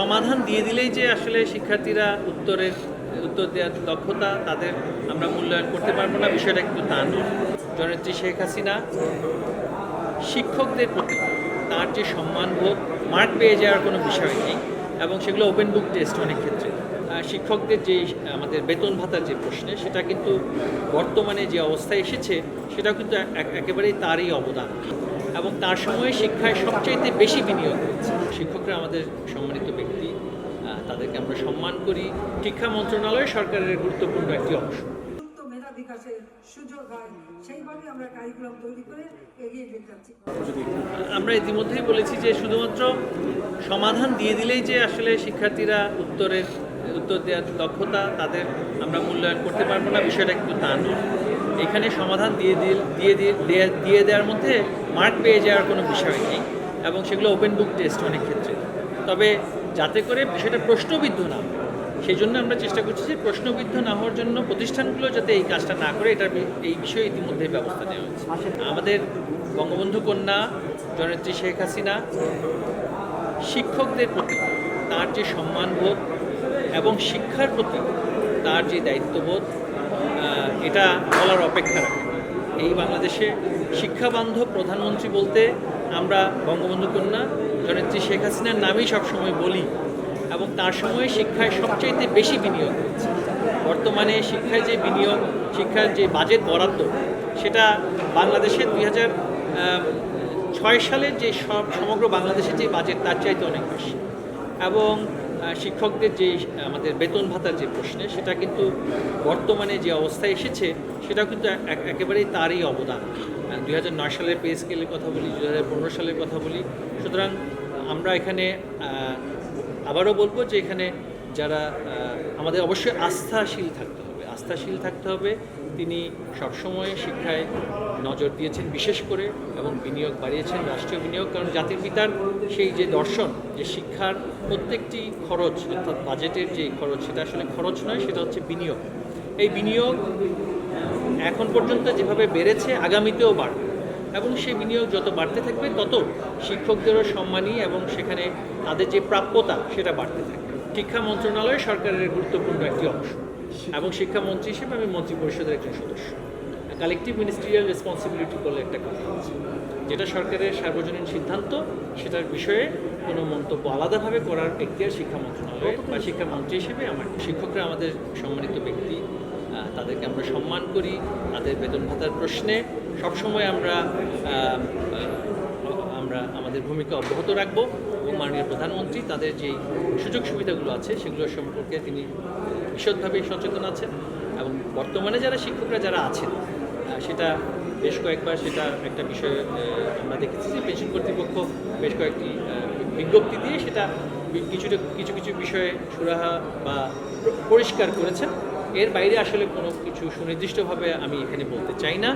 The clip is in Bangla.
সমাধান দিয়ে দিলেই যে আসলে শিক্ষার্থীরা উত্তরের, উত্তর দেওয়ার দক্ষতা তাদের আমরা মূল্যায়ন করতে পারব না, বিষয়টা কিন্তু তা নয় শেখ হাসিনা শিক্ষকদের প্রতি তার যে সম্মানবোধ মার্ক পেয়ে যাওয়ার কোনো বিষয় নেই এবং সেগুলো ওপেন বুক টেস্ট অনেক ক্ষেত্রে। শিক্ষকদের যে আমাদের বেতন ভাতার যে প্রশ্নে, সেটা কিন্তু বর্তমানে যে অবস্থায় এসেছে, সেটাও কিন্তু এক- একেবারেই তারই অবদান। এবং তার সময়ে শিক্ষায় সবচাইতে বেশি বিনিয়োগ হয়েছে। শিক্ষকরা আমাদের সম্মানিত ব্যক্তি তাদেরকে আমরা সম্মান করি। শিক্ষা মন্ত্রণালয় সরকারের গুরুত্বপূর্ণ একটি অংশ। বিকাশের সুযোগ হয় সেইভাবে আমরা কারিকুলাম তৈরি করে এগিয়ে নিয়ে যাচ্ছি। আমরা ইতিমধ্যেই বলেছি যে শুধুমাত্র সমাধান দিয়ে দিলেই যে আসলে শিক্ষার্থীরা উত্তরের উত্তর দেওয়ার দক্ষতা তাদের আমরা মূল্যায়ন করতে পারব না বিষয়টা কিন্তু তা নয়। এখানে সমাধান দিয়ে দিয়ে দিয়ে দিয়ে দেওয়ার মধ্যে মার্ক পেয়ে যাওয়ার কোনো বিষয় নেই এবং সেগুলো ওপেন বুক টেস্ট অনেক ক্ষেত্রে। তবে যাতে করে বিষয়টা প্রশ্নবিদ্ধ না সেই জন্য আমরা চেষ্টা করছি যে প্রশ্নবিদ্ধ না হওয়ার জন্য প্রতিষ্ঠানগুলো যাতে এই কাজটা না করে, এটার বি- এই বিষয়ে ইতিমধ্যে ব্যবস্থা নেওয়া হয়েছে। আমাদের বঙ্গবন্ধু কন্যা জননেত্রী শেখ হাসিনা, শিক্ষকদের প্রতি তার যে সম্মানবোধ এবং শিক্ষার প্রতি তার যে দায়িত্ববোধ এটা বলার অপেক্ষা রাখে। এই বাংলাদেশে শিক্ষাবান্ধব প্রধানমন্ত্রী বলতে আমরা বঙ্গবন্ধু কন্যা, জননেত্রী শেখ হাসিনার নামেই সবসময় বলি এবং তার সময়ে শিক্ষায় সবচাইতে বেশি বিনিয়োগ বর্তমানে শিক্ষায় যে বিনিয়োগ, শিক্ষার যে বাজেট বরাদ্দ, সেটা বাংলাদেশের দুই হাজার ছয় সালের যে সব, সমগ্র বাংলাদেশের যে বাজেট, তার চাইতে অনেক বেশি। এবং শিক্ষকদের যে, আমাদের বেতন ভাতার যে প্রশ্নে, সেটা কিন্তু বর্তমানে যে অবস্থায় এসেছে, সেটাও কিন্তু এক- একেবারেই তারই অবদান। দুই হাজার নয় সালের পে স্কেলের কথা বলি দু হাজার পনেরো সালের কথা বলি। সুতরাং আমরা এখানে আবারও বলব যে এখানে যারা আমাদের অবশ্যই আস্থাশীল থাকতে হবে। আস্থাশীল থাকতে হবে তিনি সবসময় শিক্ষায় নজর দিয়েছেন, বিশেষ করে এবং বিনিয়োগ বাড়িয়েছেন, রাষ্ট্রীয় বিনিয়োগ, কারণ জাতির পিতার সেই যে দর্শন, যে শিক্ষার প্রত্যেকটি খরচ, অর্থাৎ বাজেটের যে খরচ, সেটা আসলে খরচ নয়, সেটা হচ্ছে বিনিয়োগ। এই বিনিয়োগ এখন পর্যন্ত যেভাবে বেড়েছে, আগামীতেও বাড়বে। এবং সেই বিনিয়োগ যত বাড়তে থাকবে, তত শিক্ষকদেরও সম্মানী এবং সেখানে তাদের যে প্রাপ্যতা, সেটা বাড়তে থাকবে। শিক্ষা মন্ত্রণালয় সরকারের গুরুত্বপূর্ণ একটি অংশ। এবং শিক্ষামন্ত্রী হিসেবে আমি মন্ত্রী পরিষদের একজন সদস্য। কালেকটিভ মিনিস্ট্রিয়াল রেসপন্সিবিলিটি বলে একটা কথা আছে যেটা সরকারের সার্বজনীন সিদ্ধান্ত সেটার বিষয়ে কোনো মন্তব্য আলাদাভাবে করার এখতিয়ার শিক্ষা মন্ত্রণালয় বা শিক্ষামন্ত্রী হিসেবে আমার শিক্ষকরা আমাদের সম্মানিত ব্যক্তি তাদেরকে আমরা সম্মান করি তাদের বেতন ভাতার প্রশ্নে সবসময় আমরা আমরা আমাদের ভূমিকা অব্যাহত রাখব এবং মাননীয় প্রধানমন্ত্রী তাদের যেই সুযোগ সুবিধাগুলো আছে, সেগুলো সম্পর্কে তিনি বিশদভাবে সচেতন আছেন এবং বর্তমানে যারা শিক্ষকরা যারা আছেন সেটা বেশ কয়েকবার সেটা একটা বিষয় আমরা দেখেছি যে পেনশন কর্তৃপক্ষ বেশ কয়েকটি বিজ্ঞপ্তি দিয়ে সেটা কিছুটা, কিছু কিছু বিষয়ে সুরাহা বা পরিষ্কার করেছেন। এর বাইরে আসলে কোনো কিছু সুনির্দিষ্টভাবে আমি এখানে বলতে চাই না।